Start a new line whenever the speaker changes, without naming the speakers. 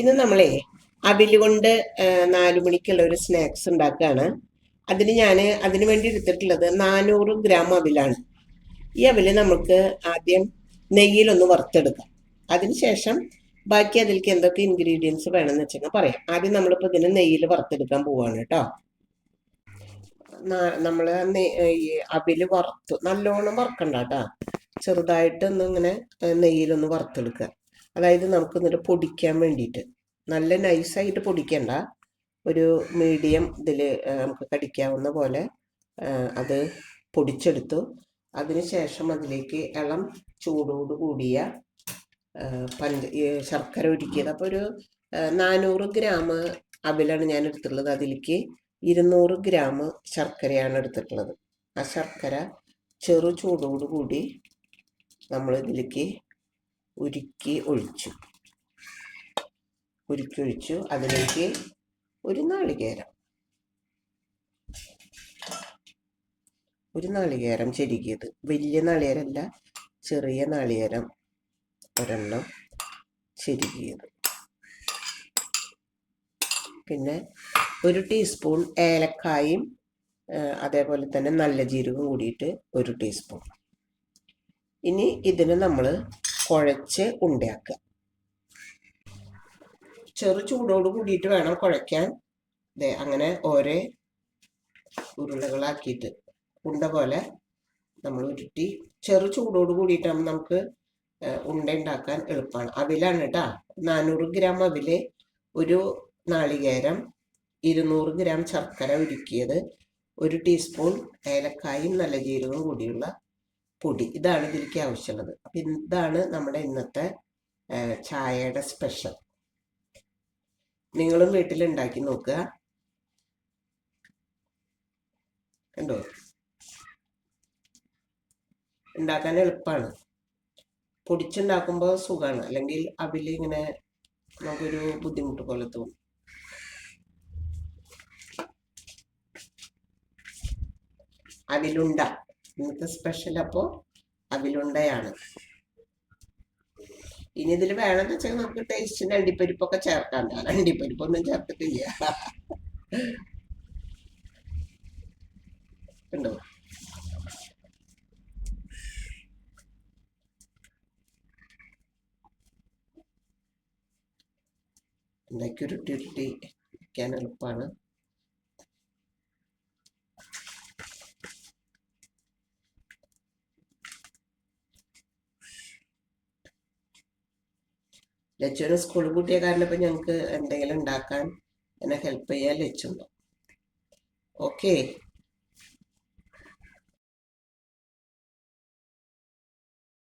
ഇന്ന് നമ്മളെ അവിലുകൊണ്ട് നാലു മണിക്കുള്ള ഒരു സ്നാക്സ് ഉണ്ടാക്കുകയാണ്. അതിന് ഞാൻ അതിന് വേണ്ടി എടുത്തിട്ടുള്ളത് നാനൂറ് ഗ്രാം അവിലാണ്. ഈ അവിൽ നമുക്ക് ആദ്യം നെയ്യിലൊന്ന് വറുത്തെടുക്കാം. അതിനുശേഷം ബാക്കി അതിലേക്ക് എന്തൊക്കെ ഇൻഗ്രീഡിയൻസ് വേണമെന്ന് വെച്ചാൽ പറയാം. ആദ്യം നമ്മളിപ്പോൾ ഇതിന് നെയ്യിൽ വറുത്തെടുക്കാൻ പോവാണ് കേട്ടോ. നമ്മൾ ഈ അവിൽ വറുത്തു നല്ലോണം വറുക്കണ്ട കേട്ടോ. ചെറുതായിട്ട് ഒന്ന് ഇങ്ങനെ നെയ്യിലൊന്ന് വറുത്തെടുക്കുക. അതായത് നമുക്ക് എന്നിട്ട് പൊടിക്കാൻ വേണ്ടിയിട്ട് നല്ല നൈസായിട്ട് പൊടിക്കണ്ട. ഒരു മീഡിയം ഇതിൽ നമുക്ക് കടിക്കാവുന്ന പോലെ അത് പൊടിച്ചെടുത്തു. അതിനുശേഷം അതിലേക്ക് ഇളം ചൂടോട് കൂടിയ പഞ്ച ശർക്കര ഒരുക്കിയത് അപ്പോൾ ഒരു നാനൂറ് ഗ്രാം അവിലാണ് ഞാൻ എടുത്തിട്ടുള്ളത്. അതിലേക്ക് ഇരുന്നൂറ് ഗ്രാം ശർക്കരയാണ് എടുത്തിട്ടുള്ളത്. ആ ശർക്കര ചെറു ചൂടോടുകൂടി നമ്മൾ ഇതിലേക്ക് ഉരുക്കി ഒഴിച്ചു. ഉരുക്കി ഒഴിച്ചു. അതിലേക്ക് ഒരു നാളികേരം. ഒരു നാളികേരം ചെരുകിയത്. വലിയ നാളികേരമല്ല ചെറിയ നാളികേരം ഒരെണ്ണം ചെരുകിയത്. പിന്നെ ഒരു ടീസ്പൂൺ ഏലക്കായും അതേപോലെ തന്നെ നല്ല ജീരകം കൂടിയിട്ട് ഒരു ടീസ്പൂൺ. ഇനി ഇതിന് നമ്മൾ കുഴച്ച് ഉണ്ടാക്കുക ചെറു ചൂടോട് കൂടിയിട്ട് വേണം കുഴയ്ക്കാൻ. ദേ അങ്ങനെ ഓരോ ഉരുളകളാക്കിയിട്ട് ഉണ്ട പോലെ നമ്മൾ ഉരുട്ടി ചെറു ചൂടോട് കൂടിയിട്ടാകുമ്പോൾ നമുക്ക് ഉണ്ട ഉണ്ടാക്കാൻ എളുപ്പമാണ് അവിലാണ് കേട്ടോ നാനൂറ് ഗ്രാം അവിൽ ഒരു നാളികേരം ഇരുന്നൂറ് ഗ്രാം ശർക്കര ഉരുക്കിയത് ഒരു ടീസ്പൂൺ ഏലക്കായും നല്ല ജീരകവും കൂടിയുള്ള പൊടി. ഇതാണ് ഇതിലേക്ക് ആവശ്യമുള്ളത്. അപ്പം ഇതാണ് നമ്മുടെ ഇന്നത്തെ ചായയുടെ സ്പെഷ്യൽ. നിങ്ങളും വീട്ടിൽ ഉണ്ടാക്കി നോക്കുക. കണ്ടോ? ഉണ്ടാക്കാൻ എളുപ്പമാണ് പൊടിച്ചുണ്ടാക്കുമ്പോൾ സുഖമാണ് അല്ലെങ്കിൽ അവിൽ ഇങ്ങനെ നമുക്കൊരു ബുദ്ധിമുട്ട് പോലെ തോന്നും. അവിലുണ്ട. ഇന്നത്തെ സ്പെഷ്യൽ അപ്പോൾ അവിലുണ്ടയാണ് ഇനി ഇതിൽ വേണമെന്ന് വെച്ചാൽ നമുക്ക് ടേസ്റ്റിന് അണ്ടിപ്പരിപ്പൊക്കെ ചേർക്കാം. ഞാൻ അണ്ടിപ്പരിപ്പൊന്നും ചേർത്തിട്ടില്ല. ഉണ്ടോ? ഉണ്ടാക്കി ഉരുട്ടി ഉരുട്ടി വയ്ക്കാൻ എളുപ്പമാണ് ലച്ചുവിന് സ്കൂൾ കൂട്ടിയ കാരണം ഇപ്പം ഞങ്ങൾക്ക് എന്തെങ്കിലും ഉണ്ടാക്കാൻ എന്നെ ഹെൽപ്പ് ചെയ്യാൻ ലച്ചുണ്ടോ. ഓക്കെ